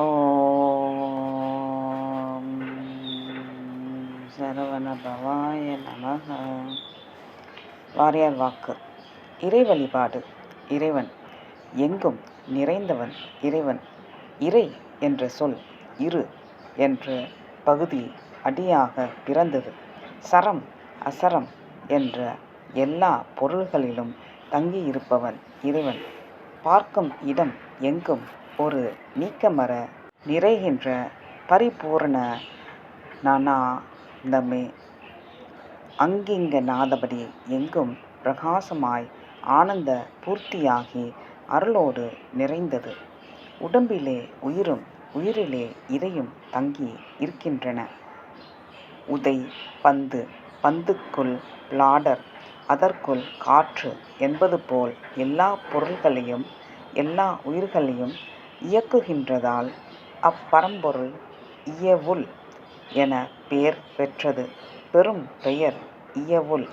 ஓம் சரவணபவாய நமக வாரியார் வாக்கு. இறை வழிபாடு. இறைவன் எங்கும் நிறைந்தவன் இறைவன். இறை என்ற சொல் இரு என்ற பகுதி அடியாக பிறந்தது. சரம் அசரம் என்ற எல்லா பொருள்களிலும் தங்கியிருப்பவன் இறைவன். பார்க்கும் இடம் எங்கும் ஒரு நீக்கமர நிறைகின்ற பரிபூரண நானாந்தமே அங்கிங்கனாதபடி எங்கும் பிரகாசமாய் ஆனந்த பூர்த்தியாகி அருளோடு நிறைந்தது. உடம்பிலே உயிரும் உயிரிலே இதையும் தங்கி இருக்கின்றன. உதை பந்து பந்துக்குள் பிளாடர் அதற்குள் காற்று என்பது போல் எல்லா பொருள்களையும் எல்லா உயிர்களையும் இயக்குகின்றதால் அப்பரம்பொருள் இயவுள் என பெயர் பெற்றது. பெரும் பெயர் இயவுள்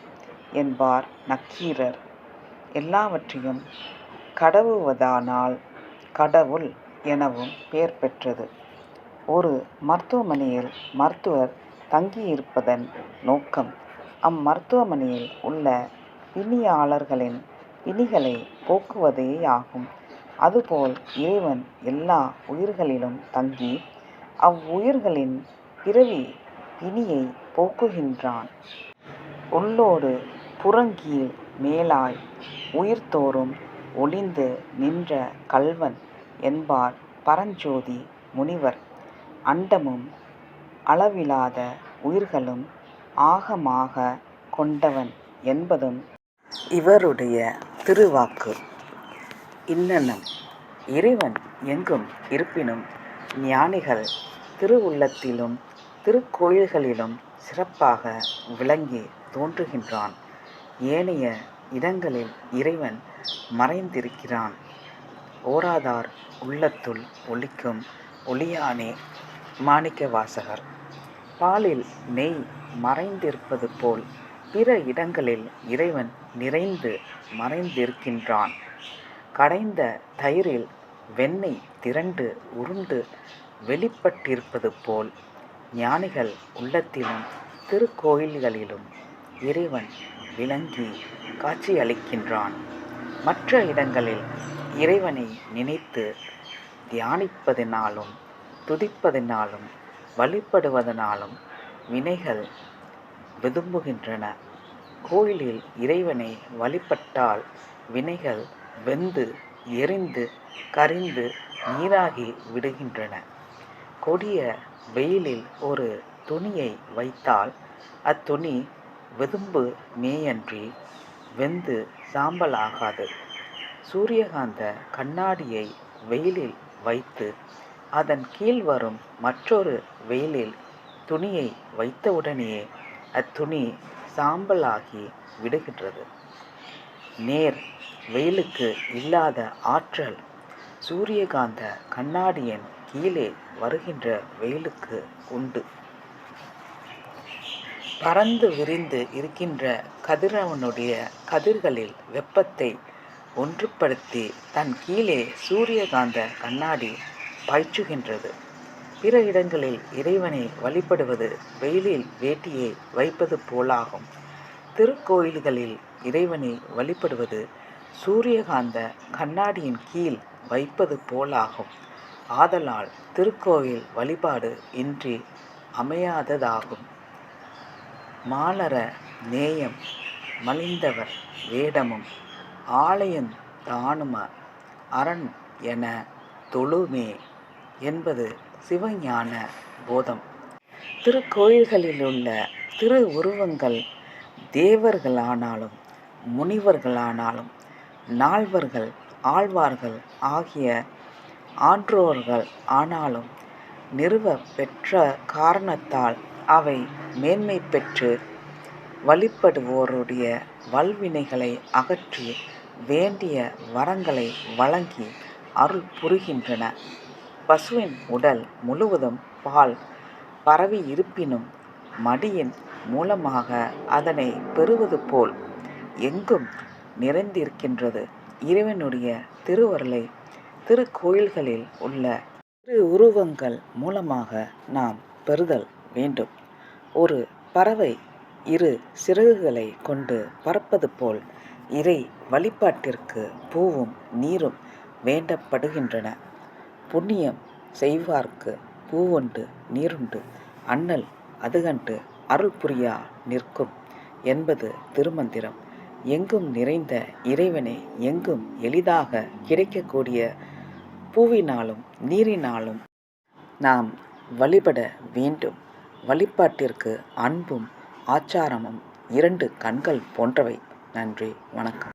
என்பார் நக்கீரர். எல்லாவற்றையும் கடவுவதானால் கடவுள் எனவும் பெயர் பெற்றது. ஒரு மருத்துவமனையில் மருத்துவர் தங்கியிருப்பதன் நோக்கம் அம்மருத்துவமனையில் உள்ள பிணியாளர்களின் பிணிகளை போக்குவதேயாகும். அதுபோல் இறைவன் எல்லா உயிர்களிலும் தங்கி அவ்வுயிர்களின் பிறவி பிணியை போக்குகின்றான். உள்ளோடு புறங்கீழ் மேலாய் உயிர்தோறும் ஒளிந்து நின்ற கள்வன் என்பார் பரஞ்சோதி முனிவர். அண்டமும் அளவிலாத உயிர்களும் ஆகமாக கொண்டவன் என்பதும் இவருடைய திருவாக்கு. இன்னனம் இறைவன் எங்கும் இருப்பினும் ஞானிகள் திருவுள்ளத்திலும் திருக்கோயில்களிலும் சிறப்பாக விளங்கி தோன்றுகின்றான். ஏனைய இடங்களில் இறைவன் மறைந்திருக்கிறான். ஓராதார் உள்ளத்துள் ஒளிக்கும் ஒளியானே மாணிக்க வாசகர் பாலில் நெய் மறைந்திருப்பது போல் பிற இடங்களில் இறைவன் நிறைந்து மறைந்திருக்கின்றான். கடைந்த தயிரில் வெண்ணெய் திரண்டு உருண்டு வெளிப்பட்டிருப்பது போல் ஞானிகள் உள்ளத்திலும் திருக்கோயில்களிலும் இறைவன் விளங்கி காட்சியளிக்கின்றான். மற்ற இடங்களில் இறைவனை நினைத்து தியானிப்பதினாலும் துதிப்பதினாலும் வழிபடுவதனாலும் வினைகள் விதும்புகின்றன. கோயிலில் இறைவனை வழிபட்டால் வினைகள் வெந்து எரிந்து கரிந்து நீராகி விடுகின்றன. கொடிய வெயிலில் ஒரு துணியை வைத்தால் அத்துணி வெதும்பு மேயன்றி வெந்து சாம்பலாகாது. சூரியகாந்த கண்ணாடியை வெயிலில் வைத்து அதன் கீழ் வரும் மற்றொரு வெயிலில் துணியை வைத்தவுடனேயே அத்துணி சாம்பலாகி விடுகின்றது. நேர் வெயிலுக்கு இல்லாத ஆற்றல். சூரியகாந்த கண்ணாடியின் கீழே வருகின்ற வெயிலுக்கு உண்டு. பறந்து விரிந்து இருக்கின்ற கதிரவனுடைய கதிர்களில் வெப்பத்தை ஒன்றுபடுத்தி தன் கீழே சூரியகாந்த கண்ணாடி பாய்ச்சுகின்றது. பிற இடங்களில் இறைவனை வழிபடுவது வெயிலில் வேட்டியை வைப்பது போலாகும். திருக்கோயில்களில் இறைவனை வழிபடுவது சூரியகாந்த கண்ணாடியின் கீழ் வைப்பது போலாகும். ஆதலால் திருக்கோயில் வழிபாடு இன்றி அமையாததாகும். மாலர நேயம் மலிந்தவர் வேடமும் ஆலயம் தானும அரண் என தொழுமே என்பது சிவஞான போதம். திருக்கோயில்களிலுள்ள திரு உருவங்கள் தேவர்களானாலும் முனிவர்களானாலும் நால்வர்கள் ஆழ்வார்கள் ஆகிய ஆன்றோர்கள் ஆனாலும் நிறுவ பெற்ற காரணத்தால் அவை மேன்மை பெற்று வழிபடுவோருடைய வல்வினைகளை அகற்றி வேண்டிய வரங்களை வழங்கி அருள் புரிகின்றன. பசுவின் உடல் முழுவதும் பால் பரவி இருப்பினும் மடியின் மூலமாக அதனை பெறுவது போல் எங்கும் நிறைந்திருக்கின்றது. இறைவனுடைய திருவருளை திருக்கோயில்களில் உள்ள திரு உருவங்கள் மூலமாக நாம் பெறுதல் வேண்டும். ஒரு பறவை இரு சிறகுகளை கொண்டு பறப்பது போல் இறை வழிபாட்டிற்கு பூவும் நீரும் வேண்டப்படுகின்றன. புண்ணியம் செய்வார்க்கு பூவுண்டு நீருண்டு அண்ணல் அதுகண்டு அருள் புரியா நிற்கும் என்பது திருமந்திரம். எங்கும் நிறைந்த இறைவனை எங்கும் எளிதாக கிடைக்கக்கூடிய பூவினாலும் நீரினாலும் நாம் வழிபட வேண்டும். வழிபாட்டிற்கு அன்பும் ஆச்சாரமும் இரண்டு கண்கள் போன்றவை. நன்றி வணக்கம்.